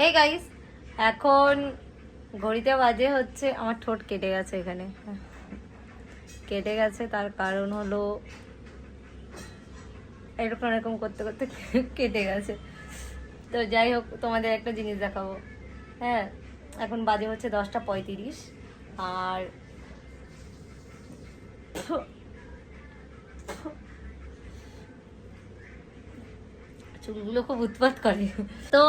Hey guys এখন ঘড়িতে বাজে হচ্ছে, আমার ঠোঁট কেটে গেছে এখানে। কেটে গেছে, তার কারণ হলো এরকম এরকম করতে করতে কেটে গেছে। তো যাই হোক, তোমাদের একটা জিনিস দেখাবো। হ্যাঁ এখন বাজে হচ্ছে দশটা পঁয়ত্রিশ, আর চুলগুলো খুব উৎপাত করে। তো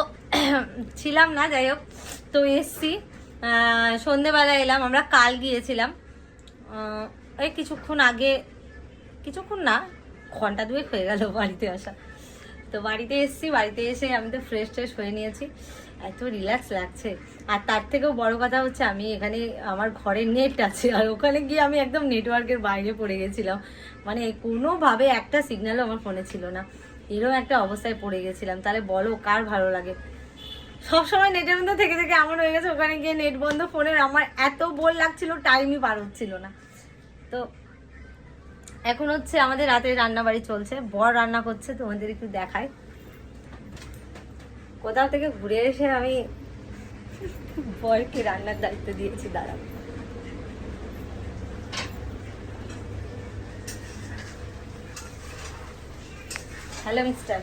ছিলাম না, যাই হোক। তো এসছি। সন্ধেবেলা এলাম, আমরা কাল গিয়েছিলাম। এই কিছুক্ষণ আগে, কিছুক্ষণ না, ঘণ্টা দুয়েক হয়ে গেল বাড়িতে আসা। তো বাড়িতে এসেছি, বাড়িতে এসে আমি তো ফ্রেশ ট্রেশ হয়ে নিয়েছি। এত রিল্যাক্স লাগছে। আর তার থেকেও বড় কথা হচ্ছে, আমি এখানে, আমার ঘরে নেট আছে। আর ওখানে গিয়ে আমি একদম নেটওয়ার্কের বাইরে পড়ে গেছিলাম। মানে কোনোভাবে একটা সিগন্যালও আমার ফোনে ছিল না। এরকম একটা অবস্থায় পড়ে গেছিলাম। তাহলে বলো, কার ভালো লাগে? সবসময় নেটের মধ্যে থেকে থেকে এমন হয়ে গেছে, ওখানে গিয়ে নেট বন্ধ, ফোনের আমার এত বোর লাগছিল টাইমই পার হচ্ছিল না। তো এখন হচ্ছে আমাদের রাতে রান্না বাড়ি চলছে, বর রান্না করছে, তোমাদের একটু দেখায় কোথাও থেকে ঘুরে এসে আমি বরকে রান্নার দায়িত্ব দিয়েছি দাঁড়া হ্যালো মিস্টার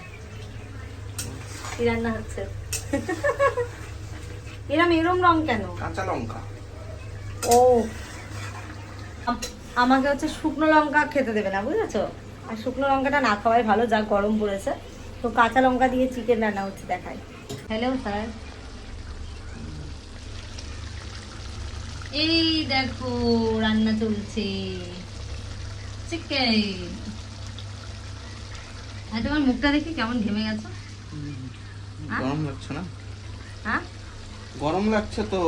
কি রান্না হচ্ছে? এরম এরম রং কেন? কাঁচা লঙ্কা। ও। আম- আমাকে হচ্ছে শুকনো লঙ্কা খেতে দেবে না বুঝেছ? আর শুকনো লঙ্কাটা না খাওয়াই ভালো যা গরম পড়েছে। তো কাঁচা লঙ্কা দিয়ে চিকেন রান্না হচ্ছে দেখাই। হ্যালো স্যার এই দেখো রান্না চলছে। চিকেন আর তোমার মুখটা দেখি কেমন ঘেমে গেছো? গরম লাগছে না? হ্যাঁ? গরম লাগছে তো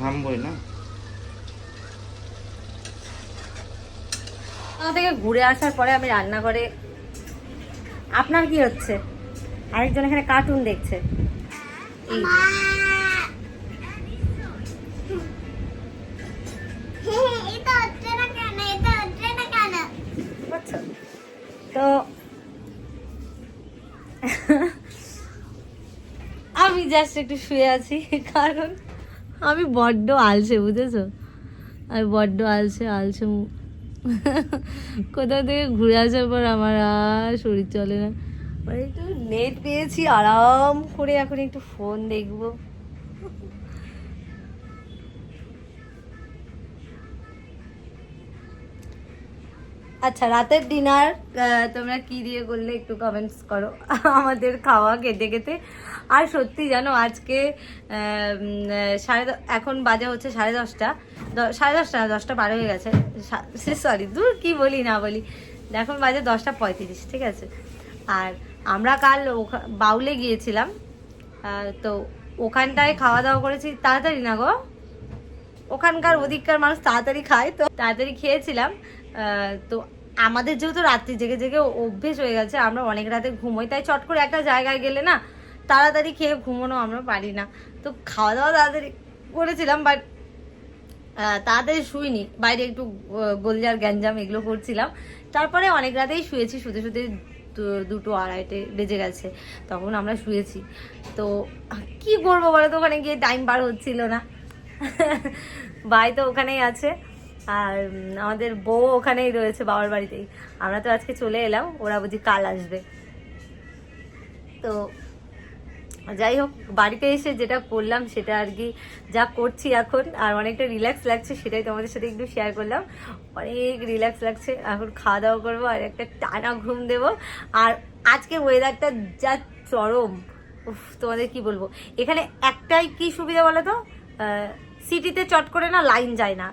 ঘামবই না। ওখান থেকে ঘুরে আসার পরে আমি রান্না করে আপনার কি হচ্ছে? আরেকজন এখানে কার্টুন দেখছে। এই। তো আমি জাস্ট একটু শুয়ে আছি, কারণ আমি বড্ড আলছে বুঝেছ? আমি বড্ড আলছে আলছে কোথাও থেকে ঘুরে আসার পর আমার আর শরীর চলে না। মানে একটু নেট পেয়েছি, আরাম করে এখন একটু ফোন দেখব। আচ্ছা রাতের ডিনার তোমরা কি দিয়ে করলে একটু কমেন্টস করো। আমাদের খাওয়া খেতে খেতে। আর সত্যি জানো, আজকে সাড়ে এখন বাজে হচ্ছে সাড়ে দশটা। সাড়ে দশটা না, দশটা পার হয়ে গেছে। সরি দূর কি বলি না বলি। এখন বাজে দশটা পঁয়ত্রিশ, ঠিক আছে? আর আমরা কাল বাউলে গিয়েছিলাম। তো ওখানটায় খাওয়া দাওয়া করেছি। তাড়াতাড়ি না গো। ওখানকার ওদিককার মানুষ তাড়াতাড়ি খায়, তো তাড়াতাড়ি খেয়েছিলাম। তো আমাদের যেহেতু রাত্রি জেগে জেগে অভ্যেস হয়ে গেছে, আমরা অনেক রাতে ঘুমোই, তাই চট করে একটা জায়গায় গেলে না তাড়াতাড়ি খেয়ে ঘুমোনো আমরা পারি না। তো খাওয়া দাওয়া তাড়াতাড়ি করেছিলাম বাট তাড়াতাড়ি শুইনি। বাইরে একটু গোলজার গ্যাঞ্জাম এগুলো করছিলাম। তারপরে অনেক রাতেই শুয়েছি, শুতে শুতে দুটো আড়াইটে বেজে গেছে, তখন আমরা শুয়েছি। তো কি করব বলো তো, ওখানে গিয়ে টাইম পার হচ্ছিল না। ভাই তো ওখানেই আছে। আর আমাদের বউ ওখানেই রয়েছে বাবার বাড়িতেই। আমরা তো আজকে চলে এলাম, ওরা বুঝি কাল আসবে। তো যাই হোক, বাড়িতে এসে যেটা করলাম সেটা আর কি যা করছি এখন, আর অনেকটা রিল্যাক্স লাগছে সেটাই তোমাদের সাথে একটু শেয়ার করলাম। অনেক রিল্যাক্স লাগছে, এখন খাওয়া দাওয়া করব আর একটা টানা ঘুম দেবো। আর আজকে ওয়েদারটা যা চরম, উফ, তোমাদের কি বলব? এখানে একটাই কি সুবিধা বলো তো? সিটিতে চট করে না লাইন যায় না।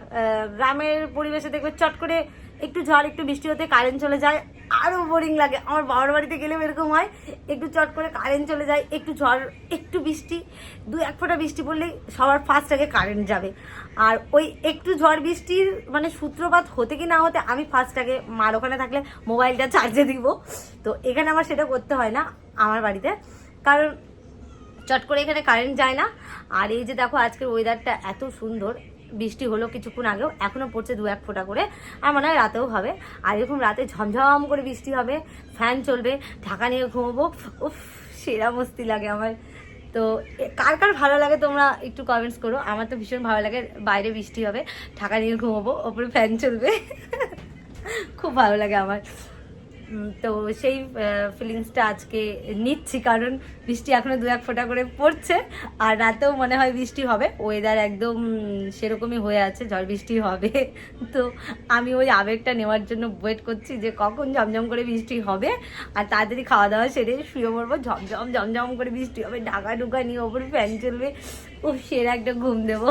গ্রামের পরিবেশে দেখবে চট করে একটু ঝড়, একটু বৃষ্টি হতে কারেন্ট চলে যায়, আরও বোরিং লাগে। আমার বাবার বাড়িতে গেলেও এরকম হয়, একটু চট করে কারেন্ট চলে যায়, একটু ঝড়, একটু বৃষ্টি, দু এক ফোঁটা বৃষ্টি পড়লেই সবার ফার্স্ট আগে কারেন্ট যাবে। আর ওই একটু ঝড় বৃষ্টির মানে সূত্রপাত হতে কি না হতে আমি ফার্স্ট আগে মার ওখানে থাকলে মোবাইলটা চার্জে দিব। তো এখানে আমার সেটা করতে হয় না আমার বাড়িতে। কারণ চট করে এখানে কারেন্ট যায় না। আর এই যে দেখো আজকের ওয়েদারটা এত সুন্দর, বৃষ্টি হলো কিছুক্ষণ আগেও, এখনও পড়ছে দু এক ফোঁটা করে, আর মনে হয় রাতেও হবে। আর এরকম রাতে ঝমঝম করে বৃষ্টি হবে ফ্যান চলবে, ঢাকা নিয়ে ঘুমোবো, উফ, সেরা মস্তি লাগে আমার। তো কার কার ভালো লাগে তোমরা একটু কমেন্টস করো। আমার তো ভীষণ ভালো লাগে, বাইরে বৃষ্টি হবে, ঢাকা নিয়ে ঘুমাবো, ওপরে ফ্যান চলবে। খুব ভালো লাগে আমার। তো সেই ফিলিংসটা আজকে নিচ্ছি, কারণ বৃষ্টি এখনও দু এক ফোঁটা করে পড়ছে, আর রাতেও মনে হয় বৃষ্টি হবে। ওয়েদার একদম সেরকমই হয়ে আছে, ঝড় বৃষ্টি হবে। তো আমি ওই আবেগটা নেওয়ার জন্য ওয়েট করছি যে কখন ঝমঝম করে বৃষ্টি হবে, আর তাড়াতাড়ি খাওয়া দাওয়া সেরে শুয়ে পড়ব। ঝমঝম ঝমঝম করে বৃষ্টি হবে, ঢাকা ঢুকা নিয়ে ওপরে ফ্যান চলবে ও সেরা একটা ঘুম দেবো।